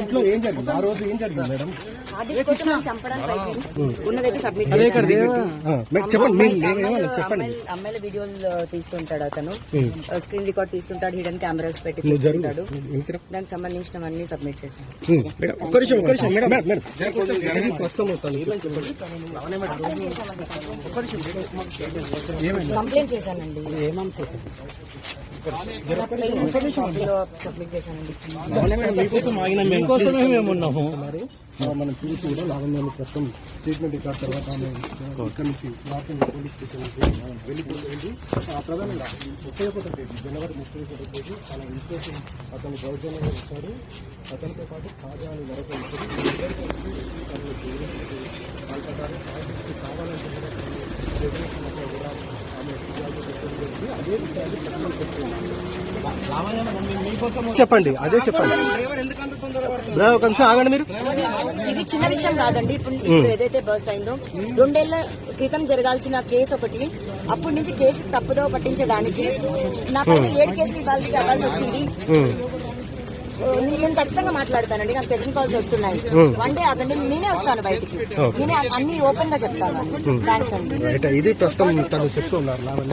ఇంట్లో ఏం జరిగింది? ఆ రోజు ఏం జరిగింది మేడం? చెప్పండి అమ్మాయిల వీడియోలు తీస్తుంటాడు అతను. స్క్రీన్ రికార్డ్ తీస్తుంటాడు హిడెన్ కెమెరాస్ పెట్టి తీస్తుంటాడు. దానికి సంబంధించినవన్నీ సబ్మిట్ చేశాను. కంప్లైంట్ చేశానండి. సబ్మిట్ చేశానండి. మీకోసం మేము ఉన్నాము. మనం చూసి కూడా లావణ్యాన్ని ప్రస్తుతం స్టేట్మెంట్ ఇచ్చిన తర్వాత ఆమె ఇక్కడ నుంచి నార్త్ పోలీస్ స్టేషన్ నుంచి వెళ్ళిపోయింది ప్రధానంగా ముప్పై ఒకటో తేదీ జనవరి ముప్పై ఒకటో తేదీ తన ఇన్స్పెక్షన్ అతను దౌర్జన్యంగా ఇచ్చాడు అతనితో పాటు ఖాజా అని మరొక ఇద్దరు కావాలంటే చెప్పండి అదే చెప్పండి. ఒక నిమిషం ఆగండి మీరు. ఇది చిన్న విషయం కాదండి. ఇప్పుడు ఏదైతే బర్స్ట్ అయిందో రెండేళ్ళ క్రితం జరగాల్సిన కేసు ఒకటి. అప్పటి నుంచి కేసు తప్పుదో పట్టించడానికి నా పైన ఏడు కేసులు ఇవ్వాల్సి అవ్వాల్సి వచ్చింది. నేను ఖచ్చితంగా మాట్లాడతానండి నాకు టెలిఫోన్ కాల్స్ వస్తున్నాయి. వన్ డే ఆగండి నేనే వస్తాను బయటికి. నేనే అన్ని ఓపెన్గా చెప్తాను థ్యాంక్స్ అండి. రైట్. ఇది ప్రస్తుతం తను చెప్తున్నారు